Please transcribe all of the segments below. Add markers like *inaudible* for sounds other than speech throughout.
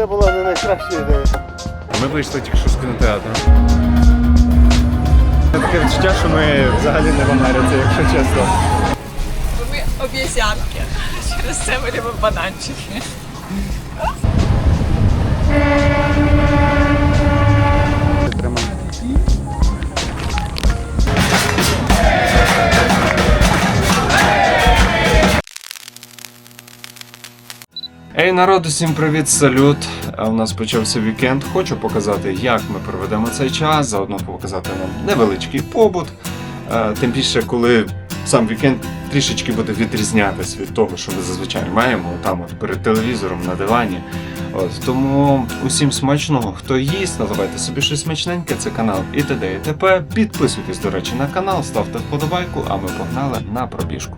це була не найкраща ідея. Ми вийшли тільки що з кінотеатру. Таке відчуття, що ми взагалі не в Америці, якщо чесно. Ми об'язянки. Через це ми любимо бананчики. Ей, народ, усім привіт, салют. У нас почався вікенд. Хочу показати, як ми проведемо цей час, заодно показати нам невеличкий побут. Е, Тим більше, коли сам вікенд трішечки буде відрізнятися від того, що ми зазвичай маємо там от перед телевізором на дивані. От, тому усім смачного, хто їсть, наливайте собі щось смачненьке, це канал і т.д. і т.п. Підписуйтесь, до речі, на канал, ставте вподобайку, а ми погнали на пробіжку.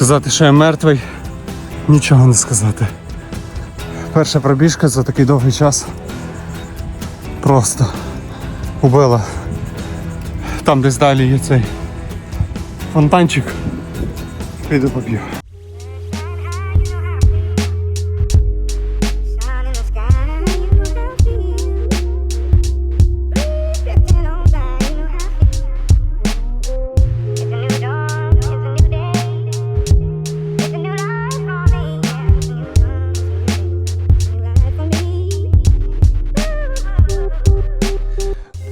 Сказати, що я мертвий, нічого не сказати. Перша пробіжка за такий довгий час просто убила. Там десь далі є цей фонтанчик. Піду поп'ю.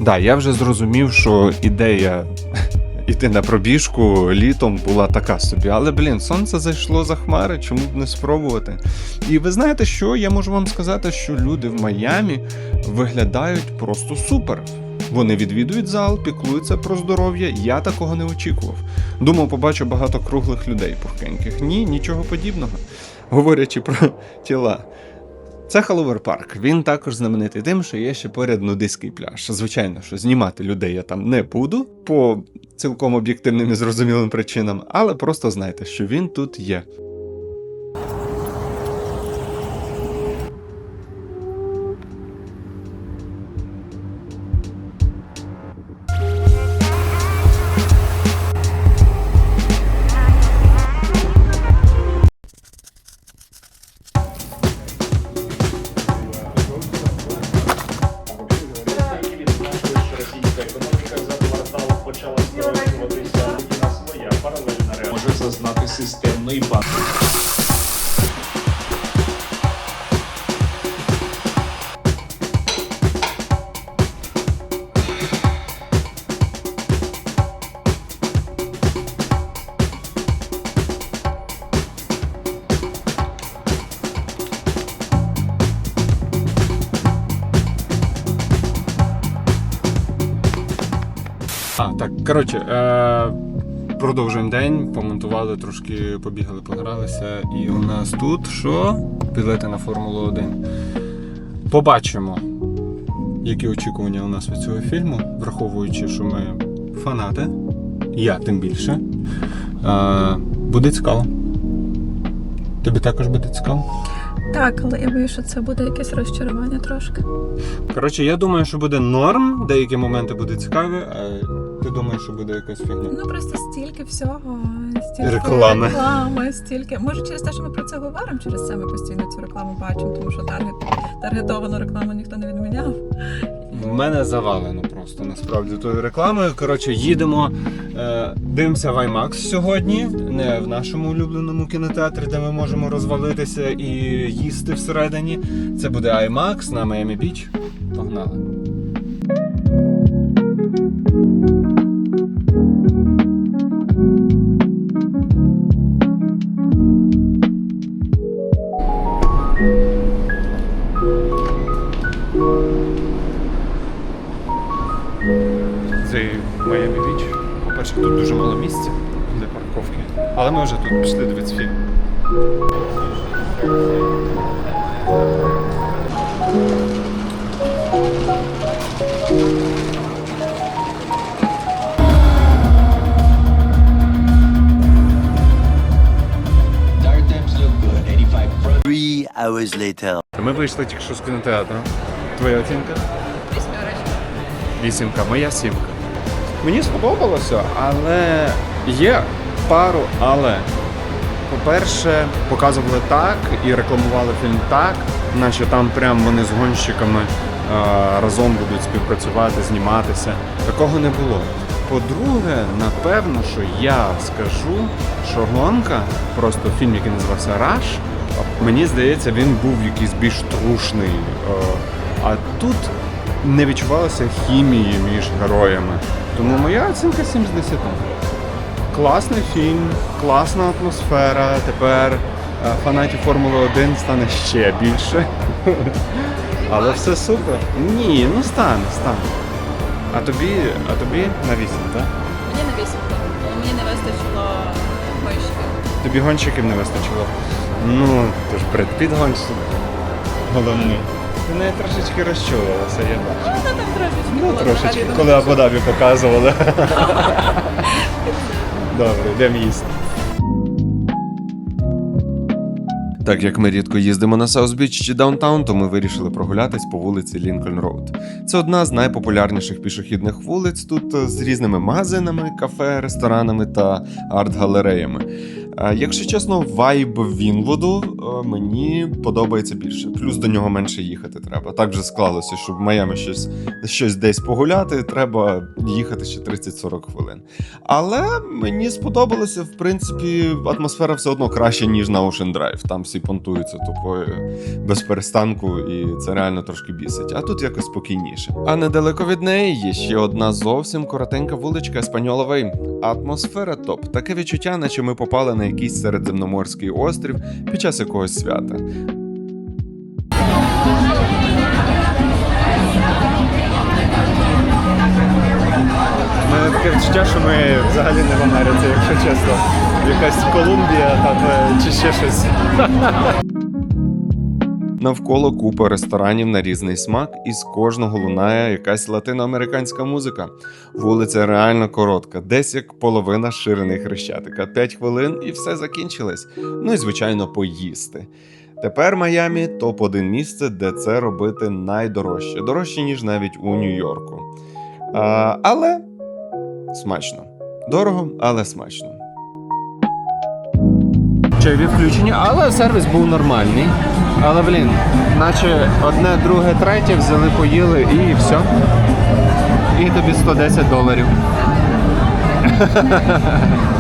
Да, я вже зрозумів, що ідея *laughs* іти на пробіжку літом була така собі. Але, блін, сонце зайшло за хмари, чому б не спробувати? І ви знаєте що? Я можу вам сказати, що люди в Майамі виглядають просто супер. Вони відвідують зал, піклуються про здоров'я. Я такого не очікував. Думав, побачу багато круглих людей пухкеньких. Ні, нічого подібного. Говорячи про *laughs* тіла. Це Халовер парк. Він також знаменитий тим, що є ще поряд нудиський пляж. Звичайно, що знімати людей я там не буду по цілком об'єктивним і зрозумілим причинам, але просто знайте, що він тут є. Коротше, е- продовжуємо день, помонтували, трошки побігали, погралися. І у нас тут що? Білети на Формулу 1. Побачимо, які очікування у нас від цього фільму, враховуючи, що ми фанати. Я тим більше. Е- буде цікаво. Тобі також буде цікаво? Так, але я боюсь, що це буде якесь розчарування трошки. Коротше, я думаю, що буде норм, деякі моменти будуть цікаві, а ти думаєш, що буде якась фігня. Ну просто стільки всього, стільки Реклами. реклами, стільки. Може, через те, що ми про це говоримо, через це ми постійно цю рекламу бачимо, тому що таргет таргетовану рекламу ніхто не відміняв. В мене завалено просто насправді тою рекламою. Коротше, їдемо, е, дивимося в IMAX сьогодні, не в нашому улюбленому кінотеатрі, де ми можемо розвалитися і їсти всередині. Це буде IMAX на Miami Beach. Погнали. Miami Beach. По-перше, тут дуже мало місця для парковки. Але ми вже тут пішли дивитися фільм. Dark Temps look good. 85 front. Three hours later. Ми вийшли тільки що з кінотеатру. Твоя оцінка? Вісімка, моя сімка. Мені сподобалося, але є пару але. По-перше, показували так і рекламували фільм так, наче там прям вони з гонщиками разом будуть співпрацювати, зніматися. Такого не було. По-друге, напевно, що я скажу, що гонка, просто фільм, який називався Раш, мені здається, він був якийсь більш трушний. Е, а тут не відчувалося хімії між героями. Тому моя оцінка 7 з 10. Класний фільм, класна атмосфера. Тепер е, фанатів Формули 1 стане ще більше. *laughs* Але все супер. Ні, ну стане, стане. А тобі, а тобі на 8, так? Мені на вісімку, але мені не вистачило гонщиків. Тобі гонщиків не вистачило. Ну, то ж Бред Піт гонщик. Головний. Ти неї трошечки розчулилася, я бачу. Ну там трошечки Ну, було трошечки, взагалі, коли думаю, Абу-Дабі показували. *laughs* Добре, йдемо їсти. Так як ми рідко їздимо на Саус-Біч чи Даунтаун, то ми вирішили прогулятись по вулиці Лінкольн Роуд. Це одна з найпопулярніших пішохідних вулиць тут е, з різними магазинами, кафе, ресторанами та арт-галереями. Е, Якщо чесно, вайб Вінвуду е, мені подобається більше. Плюс до нього менше їхати треба. Так вже склалося, щоб в Майамі щось, щось десь погуляти, треба їхати ще 30-40 хвилин. Але мені сподобалося, в принципі, атмосфера все одно краще, ніж на Ocean Drive. Там всі понтуються тупою без перестанку, і це реально трошки бісить. А тут якось спокійніше. А недалеко від неї є ще одна зовсім коротенька вуличка Еспаньола Атмосфера топ. Таке відчуття, наче ми попали на якийсь середземноморський острів під час якогось свята. Мене таке відчуття, що ми взагалі не в Америці, якщо чесно. Якась Колумбія там е, чи ще щось. Навколо купа ресторанів на різний смак, і з кожного лунає якась латиноамериканська музика. Вулиця реально коротка, десь як половина ширини хрещатика. 5 хвилин і все закінчилось. Ну і звичайно, поїсти. Тепер Майамі топ 1 місце, де це робити найдорожче, дорожче ніж навіть у Нью-Йорку. Але смачно. Дорого, але смачно. Чайові включені, але сервіс був нормальний. Але, блін, наче одне, друге, третє взяли, поїли і все. І тобі 110 доларів. *laughs*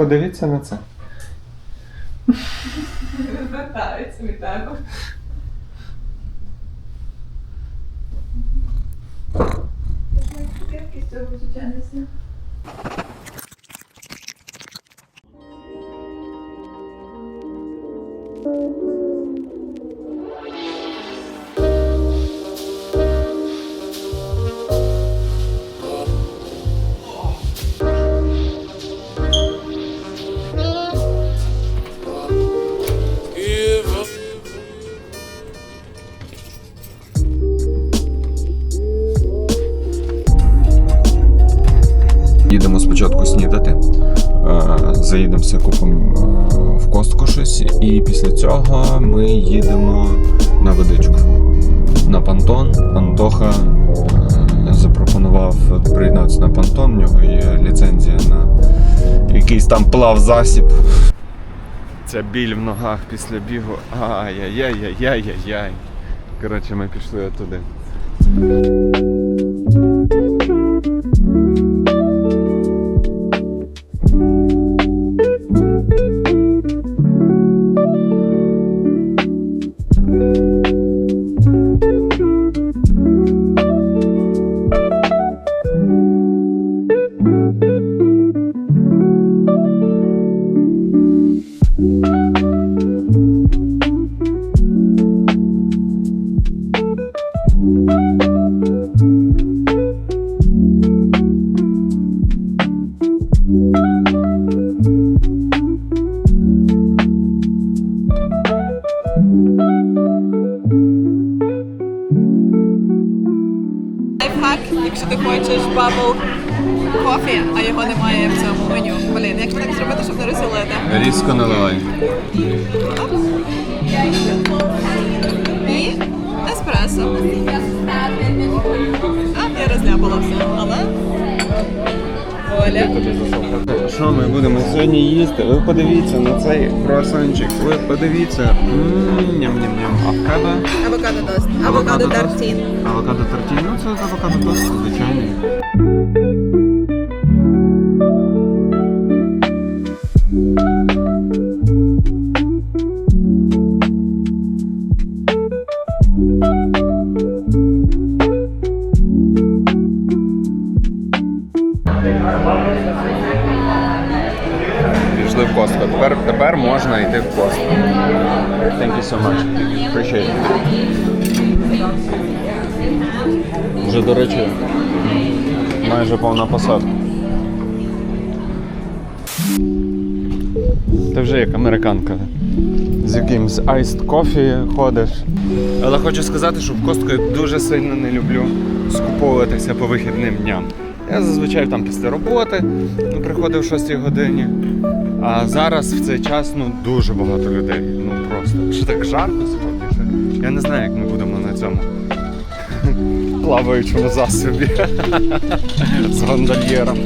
подивіться на це. Вертаються від тебе. Їдемо цього ми їдемо на водичку. На понтон. Антоха е, запропонував приєднатися на понтон, в нього є ліцензія на якийсь там плавзасіб. Ця біль в ногах після бігу. Ай-яй-яй-яй-яй-яй. Коротше, ми пішли туди. Бабл кофі, а його немає в цьому меню. Блін, як так зробити, щоб не розділити? Різко наливай. І еспресо. А, я розляпала все, але... Оля. Що ми будемо сьогодні їсти? Ви подивіться на цей круасанчик. Ви подивіться. Ням-ням-ням. А в тебе? Авокадо тост. Авокадо тост? тартін. Авокадо тортін. Ну це авокадо тост, звичайний. Вже, до речі, майже повна посадка. Ти вже як американка. З якимсь iced coffee ходиш. Але хочу сказати, що в Костко я дуже сильно не люблю скуповуватися по вихідним дням. Я зазвичай там після роботи ну, приходив о 6 годині. А зараз в цей час ну дуже багато людей. Ну просто. Що так жарко сьогодні? Я не знаю, як ми будемо на цьому плаваючому засобі *laughs* з гондольєром.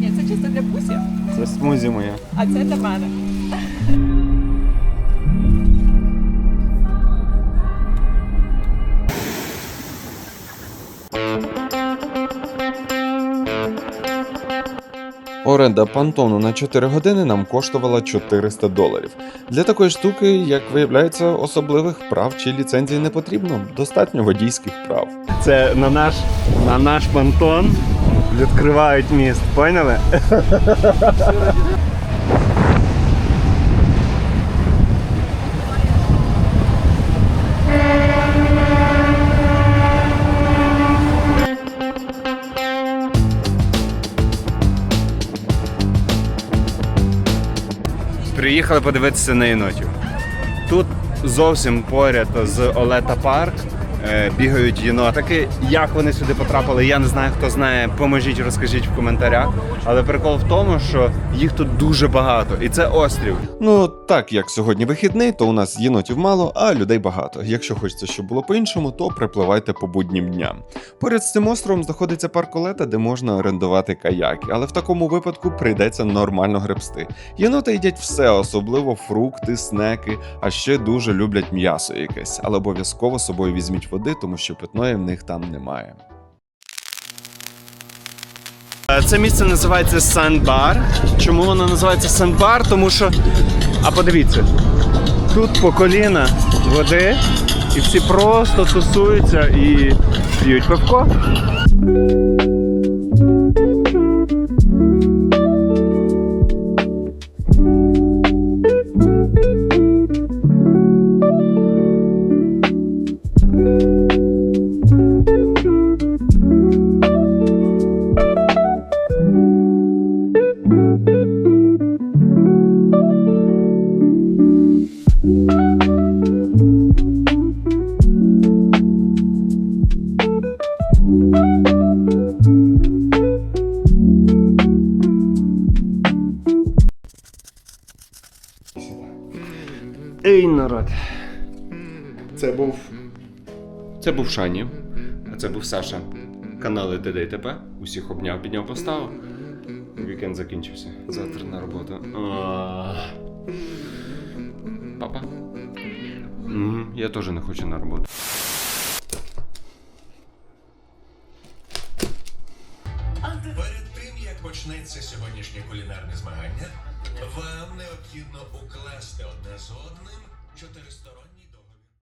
Ні, це чисто для бусів, Це смузі моя. а це для мене. Оренда пантону на 4 години нам коштувала 400 доларів. Для такої штуки, як виявляється, особливих прав чи ліцензій не потрібно. Достатньо водійських прав. Це на наш, на наш понтон відкривають міст, поняли? Приїхали подивитися на єнотів. Тут зовсім поряд з Олета Парк бігають єнотики. Як вони сюди потрапили, я не знаю, хто знає. Поможіть, розкажіть в коментарях. Але прикол в тому, що їх тут дуже багато, і це острів. Ну так як сьогодні вихідний, то у нас єнотів мало, а людей багато. Якщо хочеться, щоб було по-іншому, то припливайте по буднім дням. Поряд з цим островом знаходиться парк Олета, де можна орендувати каяки, але в такому випадку прийдеться нормально гребсти. Єноти їдять все, особливо фрукти, снеки, а ще дуже люблять м'ясо якесь, але обов'язково собою візьміть води, тому що питної в них там немає. Е, Це місце називається Сандбар. Чому воно називається Сандбар? Тому що. А подивіться, тут по коліна води, і всі просто тусуються і п'ють пивко. Це був Шані. А це був Саша. Канали ДДТП. Усіх обняв, підняв, поставив. Вікенд закінчився. Завтра на роботу. Папа. Я теж не хочу на роботу. Перед тим як почнеться сьогоднішнє кулінарне змагання, вам необхідно укласти одне з одним чотиристоронні.